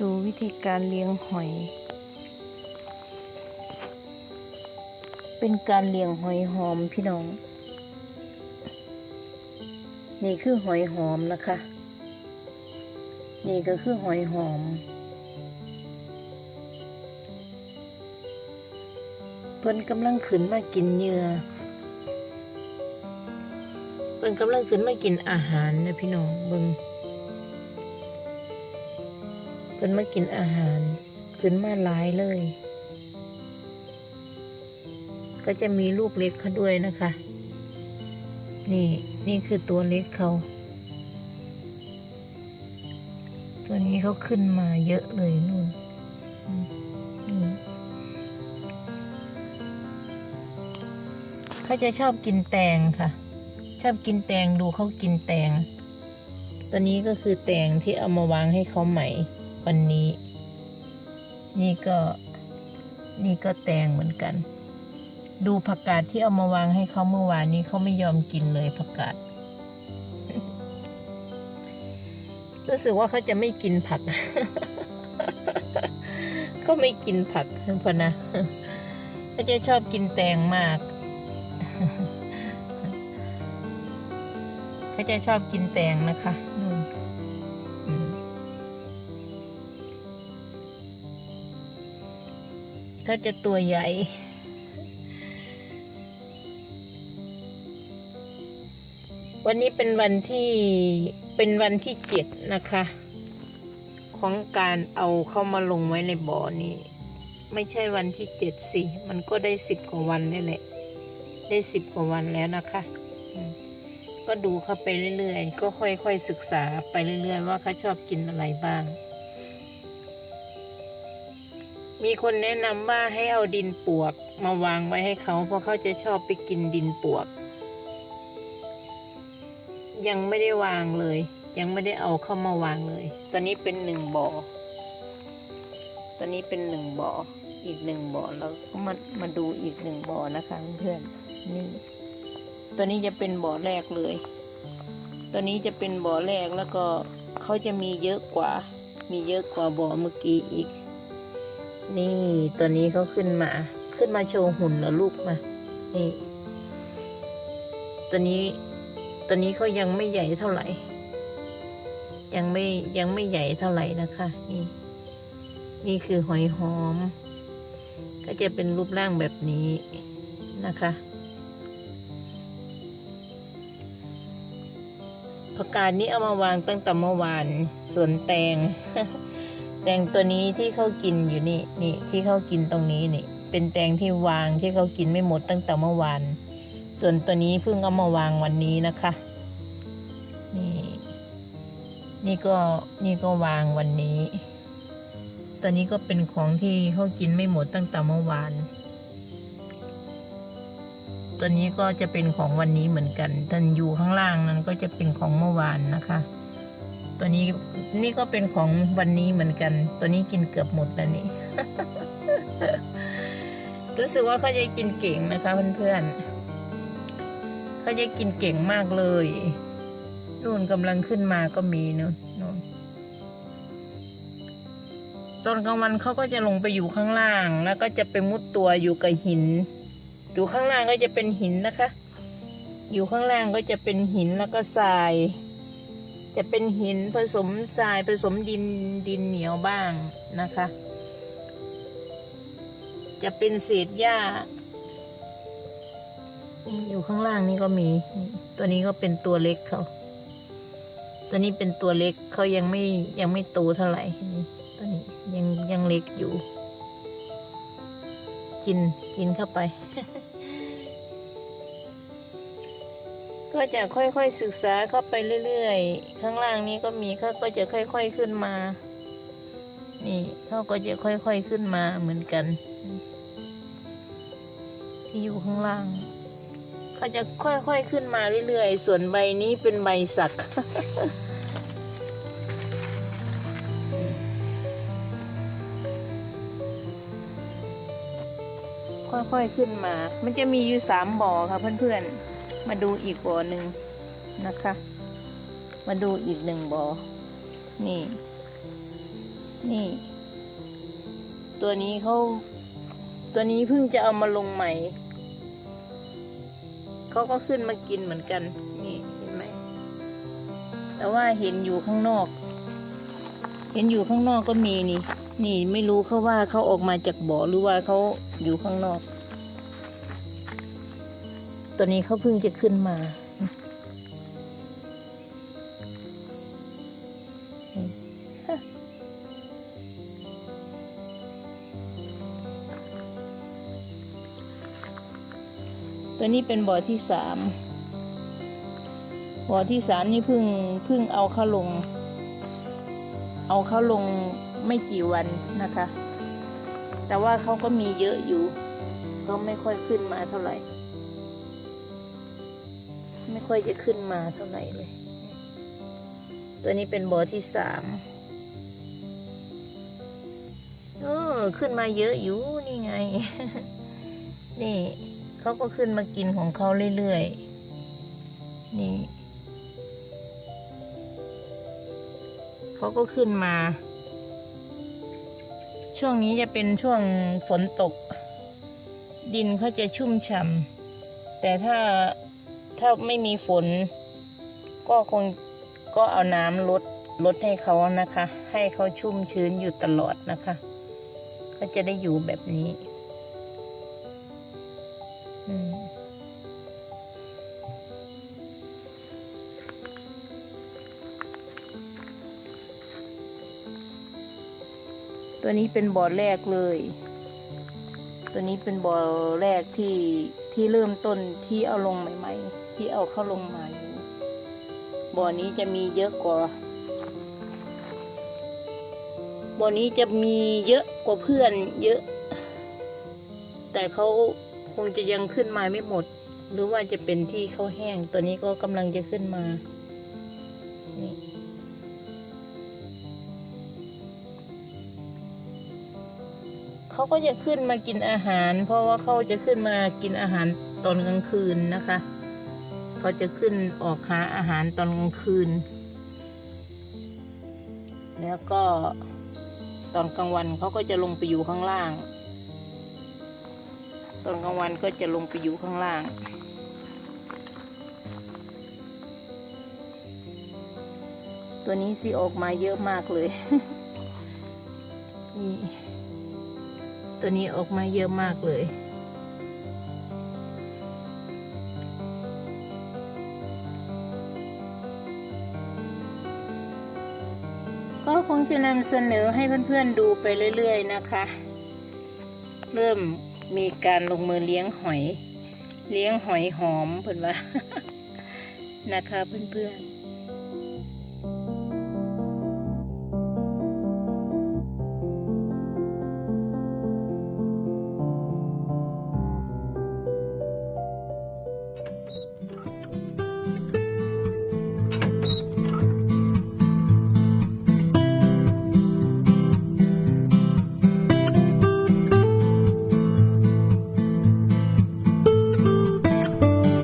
ดูวิธีการเลี้ยงหอย เป็นการเลี้ยงหอยหอมพี่น้อง นี่คือหอยหอมนะคะ นี่ก็คือหอยหอม เพิ่นกำลังขึ้นมากินเหยื่อ เพิ่นกำลังขึ้นมากินอาหารนะพี่น้องเบิง เพิ่นมากินอาหาร ขึ้นมาหลายเลย ก็จะมีลูกเล็กเขาด้วยนะคะ นี่นี่คือตัวเล็กเขา ตัวนี้เขาขึ้นมาเยอะเลยนู่นเขาจะชอบกินแตงค่ะ ชอบกินแตงดูเขากินแตงตัวนี้ก็คือแตงที่เอามาวางให้เขาใหม่ วันนี้ นี่ก็นี่ก็แตงเหมือนกัน ดูผักกาดที่เอามาวางให้เขาเมื่อวานนี้เขาไม่ยอมกินเลยผักกาดรู้สึกว่าเขาจะไม่กินผัก เขาไม่กินผักพอนะเขาจะชอบกินแตงมาก เขาจะชอบกินแตงนะคะ เขาจะตัวใหญ่ วันนี้เป็นวันที่เป็นวันที่เจ็ดนะคะ ของการเอาเข้ามาลงไว้ในบ่อนี้ ไม่ใช่วันที่เจ็ดสิ มันก็ได้สิบกว่าวันนี่แหละ ได้สิบกว่าวันแล้วนะคะก็ดูเขาไปเรื่อยๆ ก็ค่อยๆศึกษาไปเรื่อยๆ ว่าเขาชอบกินอะไรบ้าง มีคนแนะนำว่าให้เอาดินปวกมาวางไว้ให้เขา เพราะเขาจะชอบไปกินดินปวก ยังไม่ได้วางเลย ยังไม่ได้เอาเข้ามาวางเลย ตอนนี้เป็นหนึ่งบ่อตอนนี้เป็นหนึ่งบ่ออีกหนึ่งบ่อแล้วก็มามาดูอีกหนึ่งบ่อนะคะเพื่อนนี่ตัวนี้จะเป็นบ่อแรกเลย ตัวนี้จะเป็นบ่อแรกแล้วก็เขาจะมีเยอะกว่า มีเยอะกว่าบ่อเมื่อกี้อีก นี่ตัวนี้เขาขึ้นมา ขึ้นมาโชว์หุ่นแล้วลูกมา นี่ ตัวนี้ ตัวนี้เขายังไม่ใหญ่เท่าไหร่ ยังไม่ยังไม่ใหญ่เท่าไหร่นะคะ นี่ นี่คือหอยหอม ก็จะเป็นรูปร่างแบบนี้นะคะผักกาดนี้เอามาวางตั้งแต่เมื่อวาน ส่วนแตง แตงตัวนี้ที่เขากินอยู่นี่นี่ที่เขากินตรงนี้นี่ เป็นแตงที่วางที่เขากินไม่หมดตั้งแต่เมื่อวาน ส่วนตัวนี้เพิ่งเอามาวางวันนี้นะคะ นี่ นี่ก็นี่ก็วางวันนี้ ตัวนี้ก็เป็นของที่เขากินไม่หมดตั้งแต่เมื่อวานตัวนี้ก็จะเป็นของวันนี้เหมือนกันท่านอยู่ข้างล่างนั้นก็จะเป็นของเมื่อวานนะคะ ตัวนี้นี่ก็เป็นของวันนี้เหมือนกัน ตัวนี้กินเกือบหมดแล้วนี่ รู้สึกว่าเขาจะกินเก่งนะคะเพื่อนๆเขาจะกินเก่งมากเลยนู่นกำลังขึ้นมาก็มีเนอะนู่นตอนกลางวันเขาก็จะลงไปอยู่ข้างล่าง แล้วก็จะไปมุดตัวอยู่กับหิน อยู่ข้างล่างก็จะเป็นหินนะคะ อยู่ข้างล่างก็จะเป็นหินแล้วก็ทราย จะเป็นหินผสมทรายผสมดินดินเหนียวบ้างนะคะ จะเป็นเศษหญ้า อยู่ข้างล่างนี่ก็มี ตัวนี้ก็เป็นตัวเล็กเขา ตัวนี้เป็นตัวเล็กเขายังไม่ยังไม่โตเท่าไหร่ ตัวนี้ยังยังเล็กอยู่ กินกินเข้าไป ก็จะค่อยๆศึกษาเข้าไปเรื่อยๆ ข้างล่างนี้ก็มีเขาก็จะค่อยๆขึ้นมา นี่เขาก็จะค่อยๆขึ้นมาเหมือนกัน ที่อยู่ข้างล่างเขาจะค่อยๆขึ้นมาเรื่อยๆ ส่วนใบนี้เป็นใบสัก ค่อยๆขึ้นมา มันจะมีอยู่สามบ่อค่ะเพื่อนๆ มาดูอีกบ่อหนึ่งนะคะ มาดูอีกหนึ่งบ่อ นี่ นี่ ตัวนี้เขาตัวนี้เพิ่งจะเอามาลงใหม่ เขาก็ขึ้นมากินเหมือนกัน นี่เห็นไหม แต่ว่าเห็นอยู่ข้างนอก เห็นอยู่ข้างนอกก็มีนี่ นี่ไม่รู้เขาว่าเขาออกมาจากบ่อหรือว่าเขาอยู่ข้างนอก ตัวนี้เขาเพิ่งจะขึ้นมา ตัวนี้เป็นบ่อที่สามบ่อที่สามนี่เพิ่งเพิ่งเอาเข้าลง เอาเข้าลงไม่กี่วันนะคะ แต่ว่าเขาก็มีเยอะอยู่ ก็ไม่ค่อยขึ้นมาเท่าไหร่ ไม่ค่อยจะขึ้นมาเท่าไหร่เลย ตัวนี้เป็นบ่อที่สามเออขึ้นมาเยอะอยู่นี่ไง นี่เขาก็ขึ้นมากินของเขาเรื่อยๆ นี่เขาก็ขึ้นมา ช่วงนี้จะเป็นช่วงฝนตก ดินเขาจะชุ่มฉ่ำแต่ถ้า ถ้าไม่มีฝน ก็คงก็เอาน้ำลดลดให้เขานะคะ ให้เขาชุ่มชื้นอยู่ตลอดนะคะ ก็จะได้อยู่แบบนี้ตัวนี้เป็นบ่อแรกเลย ตัวนี้เป็นบ่อแรกที่ที่เริ่มต้นที่เอาลงใหม่ ๆ ที่เอาเข้าลงมาอยู่บ่อนี้จะมีเยอะกว่าบ่อนี้จะมีเยอะกว่าเพื่อน เยอะ แต่เขาคงจะยังขึ้นมาไม่หมด หรือว่าจะเป็นที่เขาแห้ง ตัวนี้ก็กำลังจะขึ้นมานี่เขาก็จะขึ้นมากินอาหาร เพราะว่าเขาจะขึ้นมากินอาหารตอนกลางคืนนะคะ เขาจะขึ้นออกหาอาหารตอนกลางคืน แล้วก็ตอนกลางวันเขาก็จะลงไปอยู่ข้างล่าง ตอนกลางวันก็จะลงไปอยู่ข้างล่าง ตัวนี้สิออกมาเยอะมากเลย นี่ ตัวนี้ออกมาเยอะมากเลย จะนำเสนอให้เพื่อนๆดูไปเรื่อยๆนะคะ เริ่มมีการลงมือเลี้ยงหอย เลี้ยงหอยหอมเพื่อนว่านะคะเพื่อนๆ